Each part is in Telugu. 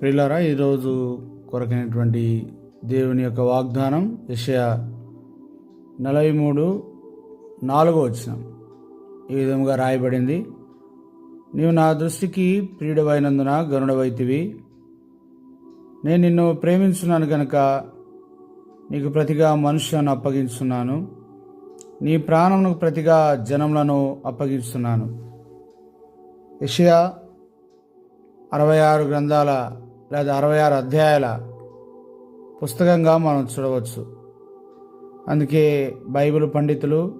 ప్రిల్లారా ఈరోజు కొరకైనటువంటి దేవుని యొక్క వాగ్దానం యషయ నలభై మూడు నాలుగో వచ్చిన ఈ విధంగా రాయబడింది. నీవు నా దృష్టికి ప్రియుడవైనందున గరుడవైతివి నేను నిన్ను ప్రేమించున్నాను గనక నీకు ప్రతిగా మనుష్యులను అప్పగించున్నాను. నీ ప్రాణమునకు ప్రతిగా జనములను అప్పగిస్తున్నాను యషయా అరవై ఆరు గ్రంథాల లేదా అరవై ఆరు అధ్యాయాల పుస్తకంగా మనం చూడవచ్చు. అందుకే బైబిల్ పండితులు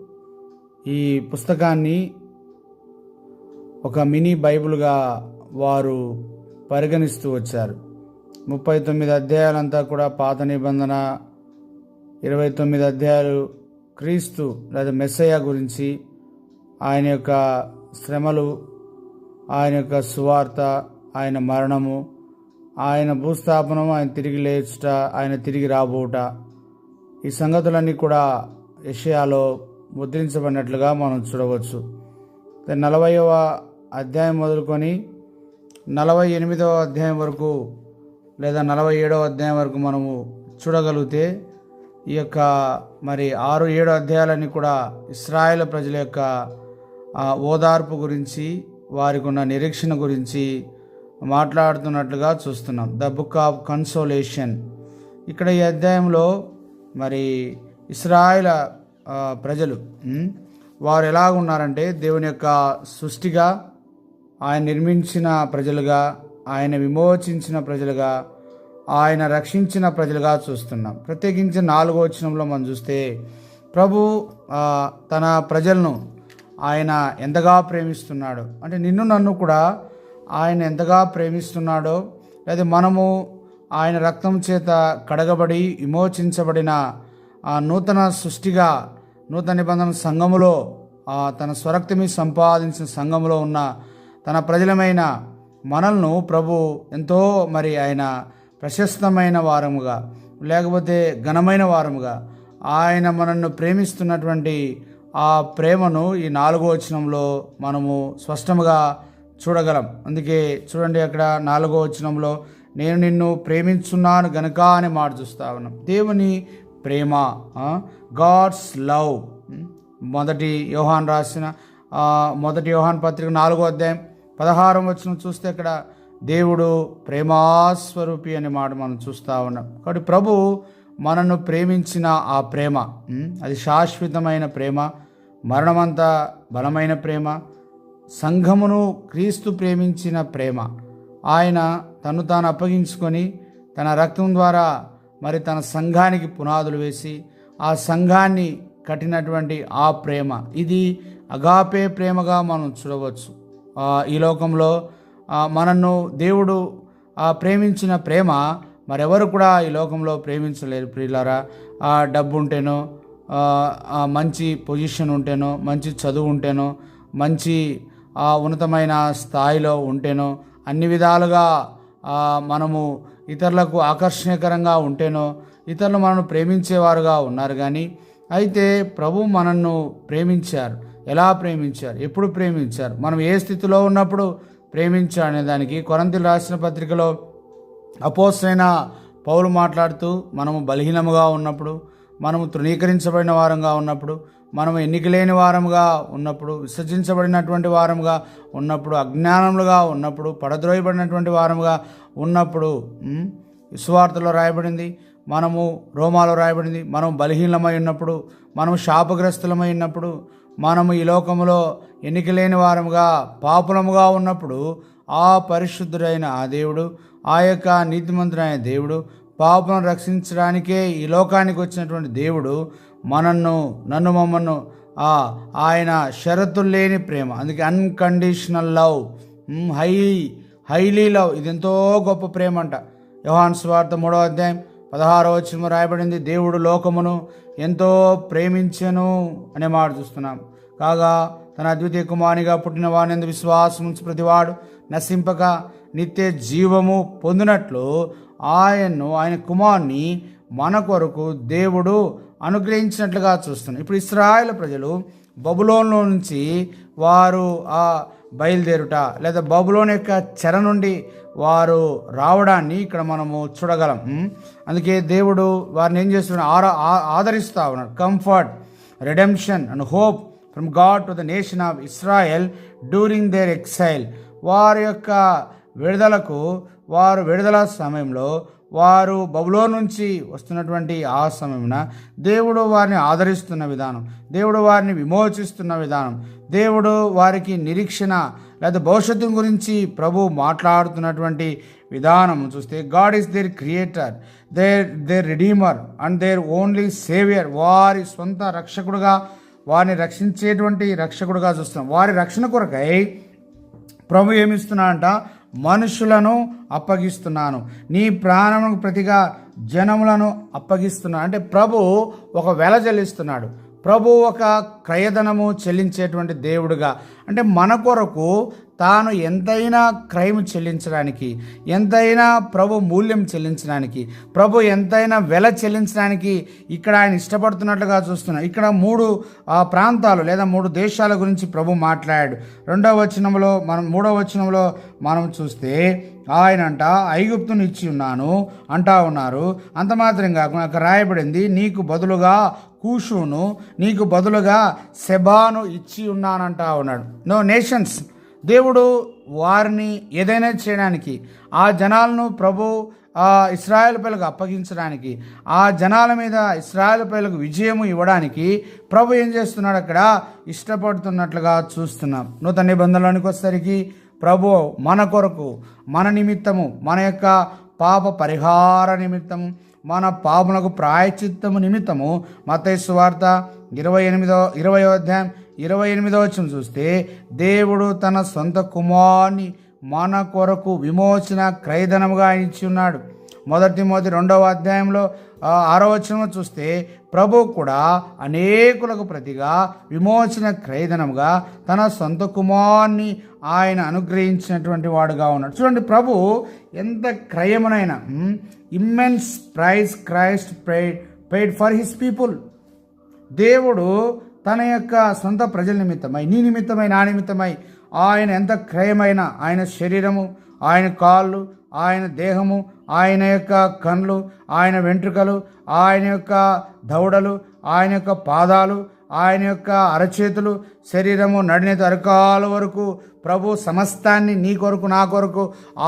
ఈ పుస్తకాన్ని ఒక మినీ బైబిల్గా వారు పరిగణిస్తూ వచ్చారు. ముప్పై తొమ్మిది అధ్యాయాలంతా కూడా పాత నిబంధన ఇరవై తొమ్మిది అధ్యాయాలు క్రీస్తు లేదా మెస్సయ్య గురించి ఆయన యొక్క శ్రమలు ఆయన యొక్క సువార్త ఆయన మరణము ఆయన భూస్థాపనం ఆయన తిరిగి లేచుట ఆయన తిరిగి రాబోట. ఈ సంగతులన్నీ కూడా యషయాలో ముద్రించబడినట్లుగా మనం చూడవచ్చు. నలభైవ అధ్యాయం మొదలుకొని నలభై ఎనిమిదవ అధ్యాయం వరకు లేదా నలభై ఏడవ అధ్యాయం వరకు మనము చూడగలిగితే ఈ యొక్క మరి ఆరు ఏడు అధ్యాయాలన్నీ కూడా ఇస్రాయేల్ ప్రజల యొక్క ఓదార్పు గురించి వారికి ఉన్న నిరీక్షణ గురించి మాట్లాడుతున్నట్లుగా చూస్తున్నాం. The book of consolation. ఇక్కడ ఈ అధ్యాయంలో మరి ఇస్రాయిల ప్రజలు వారు ఎలా ఉన్నారంటే దేవుని యొక్క సృష్టిగా ఆయన నిర్మించిన ప్రజలుగా ఆయన విమోచించిన ప్రజలుగా ఆయన రక్షించిన ప్రజలుగా చూస్తున్నాం. ప్రత్యేకించి నాలుగో వచనంలో మనం చూస్తే ప్రభు తన ప్రజలను ఆయన ఎంతగా ప్రేమిస్తున్నాడు. అంటే నిన్ను నన్ను కూడా ఆయన ఎంతగా ప్రేమిస్తున్నాడో లేదా మనము ఆయన రక్తం చేత కడగబడి విమోచించబడిన ఆ నూతన సృష్టిగా నూతన నిబంధన సంఘములో ఆ తన స్వరక్తమి సంపాదించిన సంఘములో ఉన్న తన ప్రజలమైన మనల్ని ప్రభు ఎంతో మరి ఆయన ప్రశస్తమైన వారముగా లేకపోతే ఘనమైన వారముగా ఆయన మనల్ని ప్రేమిస్తున్నటువంటి ఆ ప్రేమను ఈ నాలుగో వచనంలో మనము స్పష్టముగా చూడగలం. అందుకే చూడండి అక్కడ నాలుగో వచనంలో నేను నిన్ను ప్రేమించున్నాను గనక అని మాట చూస్తా ఉన్నాం. దేవుని ప్రేమ గాడ్స్ లవ్ మొదటి యోహాన్ రాసిన మొదటి యోహాన్ పత్రిక నాలుగో అధ్యాయం పదహారం వచ్చిన చూస్తే అక్కడ దేవుడు ప్రేమాస్వరూపి అనే మాట మనం చూస్తూ ఉన్నాం. కాబట్టి ప్రభు మనను ప్రేమించిన ఆ ప్రేమ అది శాశ్వతమైన ప్రేమ మరణమంతా బలమైన ప్రేమ సంఘమును క్రీస్తు ప్రేమించిన ప్రేమ. ఆయన తను తాను అప్పగించుకొని తన రక్తం ద్వారా మరి తన సంఘానికి పునాదులు వేసి ఆ సంఘాన్ని కట్టినటువంటి ఆ ప్రేమ. ఇది అగాపే ప్రేమగా మనం చూడవచ్చు. ఈ లోకంలో మనను దేవుడు ప్రేమించిన ప్రేమ మరెవరు కూడా ఈ లోకంలో ప్రేమించలేరు ప్రియులారా. ఆ డబ్బు ఉంటేనో మంచి పొజిషన్ ఉంటేనో మంచి చదువు ఉంటేనో మంచి ఉన్నతమైన స్థాయిలో ఉంటేనో అన్ని విధాలుగా మనము ఇతరులకు ఆకర్షణీయకరంగా ఉంటేనో ఇతరులు మనను ప్రేమించేవారుగా ఉన్నారు కానీ అయితే ప్రభు మనల్ని ప్రేమించారు. ఎలా ప్రేమించారు? ఎప్పుడు ప్రేమించారు? మనం ఏ స్థితిలో ఉన్నప్పుడు ప్రేమించారు అనే దానికి కొరంతిలు రాసిన పత్రికలో అపోసైన పౌలు మాట్లాడుతూ మనము బలహీనముగా ఉన్నప్పుడు మనము తృణీకరించబడిన వారంగా ఉన్నప్పుడు మనం ఎన్నికలేని వారముగా ఉన్నప్పుడు విసర్జించబడినటువంటి వారముగా ఉన్నప్పుడు అజ్ఞానములుగా ఉన్నప్పుడు పడద్రోయబడినటువంటి వారముగా ఉన్నప్పుడు ఉమ్, రాయబడింది. మనము రోమాలో రాయబడింది. మనం బలహీనమై ఉన్నప్పుడు మనం శాపగ్రస్తులమై ఉన్నప్పుడు మనము ఈ లోకములో ఎన్నికలేని వారముగా పాపులముగా ఉన్నప్పుడు ఆ పరిశుద్ధుడైన ఆ దేవుడు ఆ యొక్క నీతిమంతుడైన దేవుడు పాపను రక్షించడానికే ఈ లోకానికి వచ్చినటువంటి దేవుడు మనన్ను నన్ను మమ్మను ఆ ఆయన షరతులు లేని ప్రేమ అందుకే unconditional love high highly love ఇది ఎంతో గొప్ప ప్రేమ అంట యోహాన్ స్వార్థ మూడవ అధ్యాయం పదహారవ వచ్చిన రాయబడింది. దేవుడు లోకమును ఎంతో ప్రేమించెను అనే మాట చూస్తున్నాం. కాగా తన అద్వితీయ కుమారిగా పుట్టిన వాని విశ్వాసం ప్రతివాడు నశింపక నిత్య జీవము పొందినట్లు ఆయన్ను ఆయన కుమార్ని మన కొరకు దేవుడు అనుగ్రహించినట్లుగా చూస్తున్నాం. ఇప్పుడు ఇస్రాయేల్ ప్రజలు బబులోన్లో నుంచి వారు ఆ బయలుదేరుట లేదా బబులోన్ యొక్క చెర నుండి వారు రావడాన్ని ఇక్కడ మనము చూడగలం. అందుకే దేవుడు వారిని ఏం చేస్తున్నాడు? ఆరా ఆ- ఉన్నాడు. Comfort redemption and hope from God to the nation of Israel during their exile వారి యొక్క విడుదలకు వారు విడుదల సమయంలో వారు బబులో నుంచి వస్తున్నటువంటి ఆ సమయమున దేవుడు వారిని ఆదరిస్తున్న విధానం దేవుడు వారిని విమోచిస్తున్న విధానం దేవుడు వారికి నిరీక్షణ లేదా భవిష్యత్తు గురించి ప్రభు మాట్లాడుతున్నటువంటి విధానం చూస్తే God is their creator their their redeemer and their only saviour వారి సొంత రక్షకుడుగా వారిని రక్షించేటువంటి రక్షకుడుగా చూస్తున్నాం. వారి రక్షణ కొరకై ప్రభు ఏమిస్తున్నాడంట మనుషులను అప్పగిస్తున్నాను. నీ ప్రాణములకు ప్రతిగా జనములను అప్పగిస్తున్నాను. అంటే ప్రభు ఒక వెల చెల్లిస్తున్నాడు. ప్రభు ఒక క్రయధనము చెల్లించేటువంటి దేవుడుగా. అంటే మన కొరకు తాను ఎంతైనా క్రైమ్ చెల్లించడానికి ఎంతైనా ప్రభు మూల్యం చెల్లించడానికి ప్రభు ఎంతైనా వెల చెల్లించడానికి ఇక్కడ ఆయన ఇష్టపడుతున్నట్లుగా చూస్తున్నాం ఇక్కడ మూడు ప్రాంతాలు లేదా మూడు దేశాల గురించి ప్రభు మాట్లాడాడు. రెండవ వచనంలో మనం మూడవ వచనంలో మనం చూస్తే ఆయన అంట ఐగుప్తును ఇచ్చి ఉన్నాను అంటా ఉన్నారు. అంత మాత్రం కాకుండా అక్కడ రాయబడింది నీకు బదులుగా కూషును నీకు బదులుగా సెబాను ఇచ్చి ఉన్నానంటా ఉన్నాడు. నో నేషన్స్ దేవుడు వారిని ఏదైనా చేయడానికి ఆ జనాలను ప్రభు ఇస్రాయల్ పిల్లలకు అప్పగించడానికి ఆ జనాల మీద ఇస్రాయల్ పిల్లలకు విజయము ఇవ్వడానికి ప్రభు ఏం చేస్తున్నాడు అక్కడ? ఇష్టపడుతున్నట్లుగా చూస్తున్నాం. నూతన నిబంధనలోనికి వచ్చేసరికి ప్రభు మన కొరకు మన నిమిత్తము మన యొక్క పాప పరిహార నిమిత్తము మన పాపములకు ప్రాయచిత్తము నిమిత్తము మతైసు వార్త ఇరవై ఎనిమిదో ఇరవై అధ్యాయం ఇరవై ఎనిమిదో వచ్చిన చూస్తే దేవుడు తన సొంత కుమారుని మన కొరకు విమోచన క్రయధనముగా ఆయన ఇచ్చి ఉన్నాడు. మొదటి మొదటి రెండవ అధ్యాయంలో ఆరో వచనం చూస్తే ప్రభు కూడా అనేకులకు ప్రతిగా విమోచన క్రయధనముగా తన సొంత కుమార్ని ఆయన అనుగ్రహించినటువంటి వాడుగా ఉన్నాడు. చూడండి ప్రభు ఎంత క్రయమునైనా immense price Christ paid paid for his people దేవుడు తన యొక్క సొంత ప్రజల నిమిత్తమై నీ నిమిత్తమై నా నిమిత్తమై ఆయన ఎంత క్రయమైన ఆయన శరీరము ఆయన కాళ్ళు ఆయన దేహము ఆయన యొక్క కండ్లు ఆయన వెంట్రుకలు ఆయన యొక్క దౌడలు ఆయన యొక్క పాదాలు ఆయన యొక్క అరచేతులు శరీరము నడిన అరకాల వరకు ప్రభు సమస్తాన్ని నీ కొరకు నా కొరకు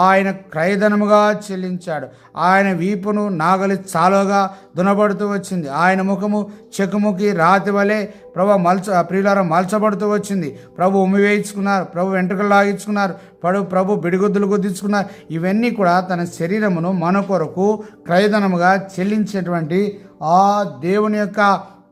ఆయన క్రయధనముగా చెల్లించాడు. ఆయన వీపును నాగలి చాలుగా దునబడుతూ వచ్చింది. ఆయన ముఖము చెకుముకి రాతి వలె ప్రభు మల్చ ప్రియులారం మలచబడుతూ వచ్చింది. ప్రభు ఉమ్మివేయించుకున్నారు ప్రభు వెంట్రుకలు లాగించుకున్నారు పడు ప్రభు బిడిగుద్దులు గుద్దించుకున్నారు. ఇవన్నీ కూడా తన శరీరమును మన కొరకు క్రయధనముగా చెల్లించేటువంటి ఆ దేవుని యొక్క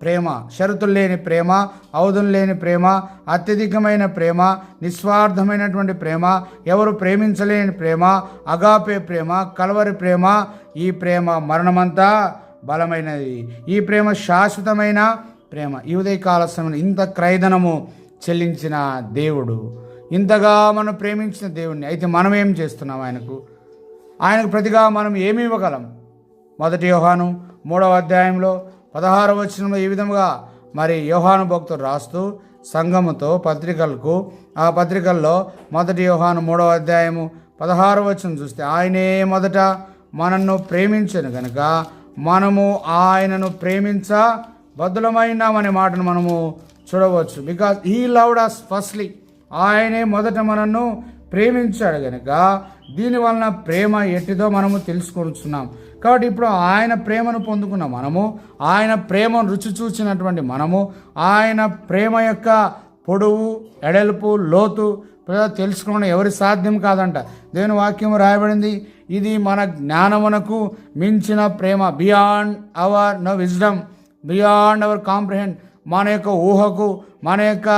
ప్రేమ షరతులు లేని ప్రేమ అవధులు లేని ప్రేమ అత్యధికమైన ప్రేమ నిస్వార్థమైనటువంటి ప్రేమ ఎవరు ప్రేమించలేని ప్రేమ అగాపే ప్రేమ కలవరి ప్రేమ ఈ ప్రేమ మరణమంతా బలమైనది. ఈ ప్రేమ శాశ్వతమైన ప్రేమ. ఈ ఉదయకాల సమయంలో ఇంత క్రైదనము చెల్లించిన దేవుడు ఇంతగా మనం ప్రేమించిన దేవుణ్ణి అయితే మనం ఏం చేస్తున్నాం ఆయనకు? ఆయనకు ప్రతిగా మనం ఏమి ఇవ్వగలం? మొదటి యోహాను మూడవ అధ్యాయంలో పదహార వచనంలో ఈ విధముగా మరి యోహాను భక్తుడు రాస్తూ సంఘముతో పత్రికలకు ఆ పత్రికల్లో మొదటి యోహాను మూడవ అధ్యాయము పదహారు వచనం చూస్తే ఆయనే మొదట మనను ప్రేమించను కనుక మనము ఆయనను ప్రేమించ బద్దులమైనామనే మాటను మనము చూడవచ్చు. Because he loved us firstly ఆయనే మొదట మనను ప్రేమించాడు కనుక దీనివలన ప్రేమ ఎట్టిదో మనము తెలుసుకొనుచున్నాం. కాబట్టి ఇప్పుడు ఆయన ప్రేమను పొందుకున్న మనము ఆయన ప్రేమను రుచి చూచినటువంటి మనము ఆయన ప్రేమ యొక్క పొడవు ఎడల్పు లోతు తెలుసుకోవడం ఎవరి సాధ్యం కాదంట. దేవుని వాక్యం రాయబడింది ఇది మన జ్ఞానమునకు మించిన ప్రేమ. Beyond our know wisdom beyond our comprehend మన యొక్క ఊహకు మన యొక్క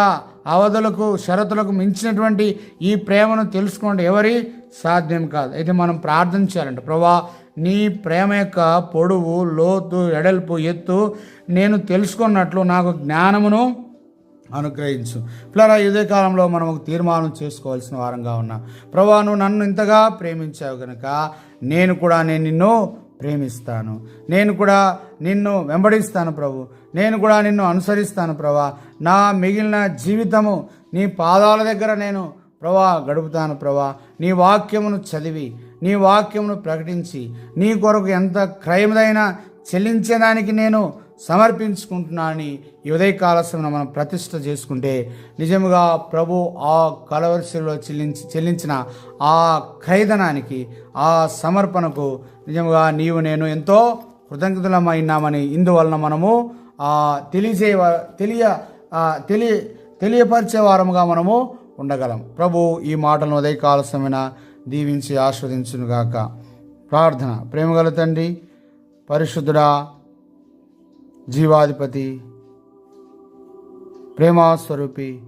అవధులకు షరతులకు మించినటువంటి ఈ ప్రేమను తెలుసుకోండి ఎవరి సాధ్యం కాదు. అయితే మనం ప్రార్థన చేయాలంట. ప్రభా నీ ప్రేమ యొక్క పొడవు లోతు ఎడల్పు ఎత్తు నేను తెలుసుకున్నట్లు నాకు జ్ఞానమును అనుగ్రహించు. పిల్లరా ఇదే కాలంలో మనం ఒక తీర్మానం చేసుకోవాల్సిన వారంగా ఉన్నా ప్రభా నువ్వు నన్ను ఇంతగా ప్రేమించావు కనుక నేను కూడా నేను నిన్ను ప్రేమిస్తాను. నేను కూడా నిన్ను వెంబడిస్తాను ప్రభు. నేను కూడా నిన్ను అనుసరిస్తాను ప్రభా. నా మిగిలిన జీవితము నీ పాదాల దగ్గర నేను ప్రభా గడుపుతాను ప్రభా. నీ వాక్యమును చదివి నీ వాక్యమును ప్రకటించి నీ కొరకు ఎంత క్రయముదైనా చెల్లించేదానికి నేను సమర్పించుకుంటున్నానని ఈ ఉదయకాల సమయంలో మనం ప్రతిష్ట చేసుకుంటే నిజముగా ప్రభు ఆ కలవరిశిలో చెల్లించి చెల్లించిన ఆ ఖైదనానికి ఆ సమర్పణకు నిజముగా నీవు నేను ఎంతో కృతజ్ఞతలమైనామని ఇందువలన మనము ఆ తెలియజే తెలియ తెలియ తెలియపరిచే వారముగా మనము ఉండగలం. ప్రభు ఈ మాటలను ఉదయకాల సమయన దీవించి ఆస్వాదించునుగాక ప్రార్థన. ప్రేమగల తండ్రి పరిశుద్ధుడా జీవాధిపతి ప్రేమాస్వరూపి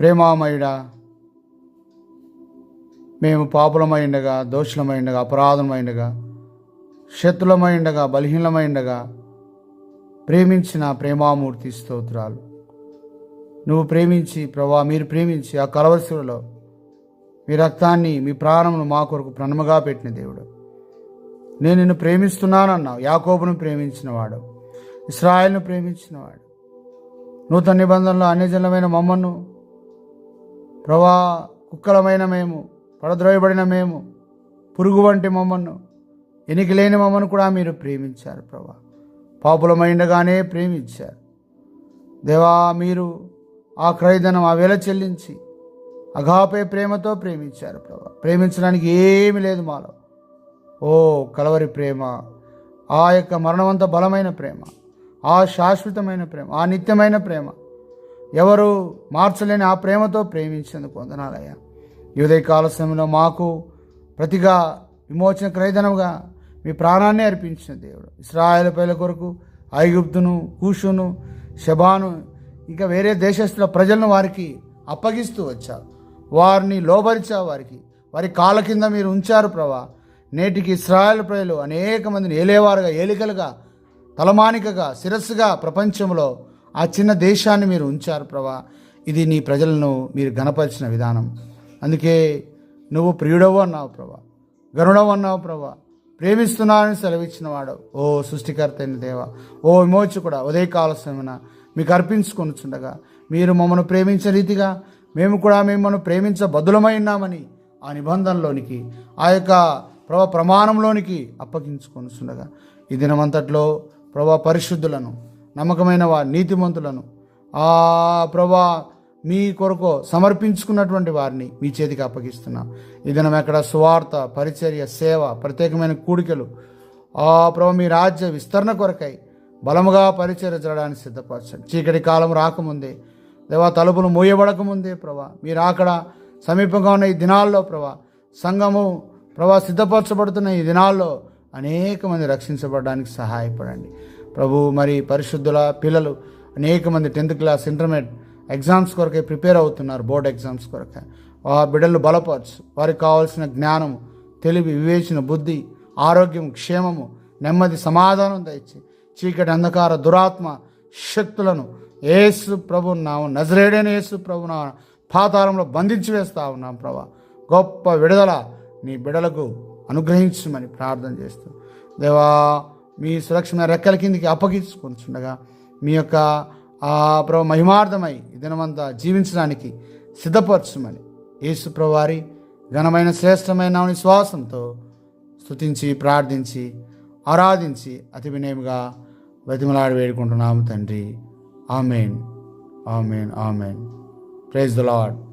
ప్రేమామయుడా మేము పాపులమైండగా దోషులమైండగా అపరాధమైండగా శత్రులమైండగా బలహీనమైండగా ప్రేమించిన ప్రేమామూర్తి స్తోత్రాలు. నువ్వు ప్రేమించి ప్రభా మీరు ప్రేమించి ఆ కలవశిలో మీ రక్తాన్ని మీ ప్రాణమును మా కొరకు ప్రణముగా పెట్టిన దేవుడు. నేను నిన్ను ప్రేమిస్తున్నానన్నావు. యాకోబును ప్రేమించినవాడు ఇస్రాయల్ను ప్రేమించినవాడు. నూతన నిబంధనలో అన్యజనమైన మమ్మను ప్రవా కుక్కలమైన మేము పడద్రోయబడిన మేము పురుగు వంటి మమ్మను ఎనికి లేని మమ్మను కూడా మీరు ప్రేమించారు ప్రభా పాపులమైండగానే ప్రేమించారు. దేవా మీరు ఆ క్రైదనం ఆ వేల చెల్లించి అఘాపే ప్రేమతో ప్రేమించారు ప్రభా. ప్రేమించడానికి ఏమీ లేదు మాలో. ఓ కలవరి ప్రేమ ఆ యొక్క మరణవంత బలమైన ప్రేమ ఆ శాశ్వతమైన ప్రేమ ఆ నిత్యమైన ప్రేమ. ఎవరు మార్చలేని ఆ ప్రేమతో ప్రేమించేందుకు వందనాలయ్యా. ఈ కాల సమయంలో మాకు ప్రతిగా విమోచన క్రయధనముగా మీ ప్రాణాన్ని అర్పించిన దేవుడు. ఇస్రాయల పేల కొరకు ఐగుప్తును కూషును శబాను ఇంకా వేరే దేశస్తుల ప్రజలను వారికి అప్పగిస్తూ వచ్చారు. వారిని లోబరిచా వారికి. వారి కాళ్ళ కింద మీరు ఉంచారు ప్రభా. నేటికి ఇస్రాయల్ ప్రజలు అనేక మందిని ఏలేవారుగా ఏలికలుగా తలమానికగా శిరస్సుగా ప్రపంచంలో ఆ చిన్న దేశాన్ని మీరు ఉంచారు ప్రభా. ఇది నీ ప్రజలను మీరు గణపరిచిన విధానం. అందుకే నువ్వు ప్రియుడవు అన్నావు ప్రభా. గరుడవు అన్నావు ప్రభా. ప్రేమిస్తున్నానని సెలవిచ్చిన వాడు. ఓ సృష్టికర్త అయిన దేవ. ఓ విమోచకుడ ఉదయకాల సమయన మీకు అర్పించుకొనుచుండగా మీరు మమ్మల్ని ప్రేమించే రీతిగా మేము కూడా మిమ్మల్ని ప్రేమించ బదులమై ఉన్నామని ఆ నిబంధనలోనికి ఆ యొక్క ప్రభా ప్రమాణంలోనికి అప్పగించుకొనిస్తుండగా ఈ దినమంతట్లో ప్రభా పరిశుద్ధులను నమ్మకమైన వా నీతిమంతులను ఆ ప్రభా మీ కొరకు సమర్పించుకున్నటువంటి వారిని మీ చేతికి అప్పగిస్తున్నాం. ఈ దినం ఎక్కడ సువార్త పరిచర్య సేవ ప్రత్యేకమైన కూడికలు ఆ ప్రభు మీ రాజ్య విస్తరణ కొరకై బలముగా పరిచర్య చేయడానికి సిద్ధపరచండి. చీకటి కాలం రాకముందే దేవా తలుపులు మూయబడకముందే ప్రభా మీరు అక్కడ సమీపంగా ఉన్న ఈ దినాల్లో ప్రభా సంఘము ప్రభా సిద్ధపరచబడుతున్న ఈ దినాల్లో అనేక మంది రక్షించబడడానికి సహాయపడండి. ప్రభు మరి పరిశుద్ధుల పిల్లలు అనేక మంది టెన్త్ క్లాస్ ఇంటర్మీడియట్ ఎగ్జామ్స్ కొరకే ప్రిపేర్ అవుతున్నారు బోర్డ్ ఎగ్జామ్స్ కొరకే. ఆ బిడ్డలు బలపరచు వారికి కావాల్సిన జ్ఞానము తెలివి వివేచన బుద్ధి ఆరోగ్యం క్షేమము నెమ్మది సమాధానం దయచి చీకటి అంధకార దురాత్మ శక్తులను ఏసు ప్రభు నావు నజరేడైన యేసు ప్రభు నా పాతాళంలో బంధించి వేస్తా ఉన్నాం ప్రభా. గొప్ప విడుదల నీ బిడలకు అనుగ్రహించమని ప్రార్థన చేస్తూ. దేవా మీ సురక్షణ రెక్కల కిందికి అప్పగించుకుంటుండగా మీ యొక్క ఆ ప్రభు మహిమార్థమై దినమంతా జీవించడానికి సిద్ధపరచమని యేసు ప్రభువారి ఘనమైన శ్రేష్టమైన విశ్వాసంతో స్తుతించి ప్రార్థించి ఆరాధించి అతి వినయముగా బతిమలాడి వేడుకుంటున్నాము తండ్రి. Amen. Amen. Amen. Praise the Lord.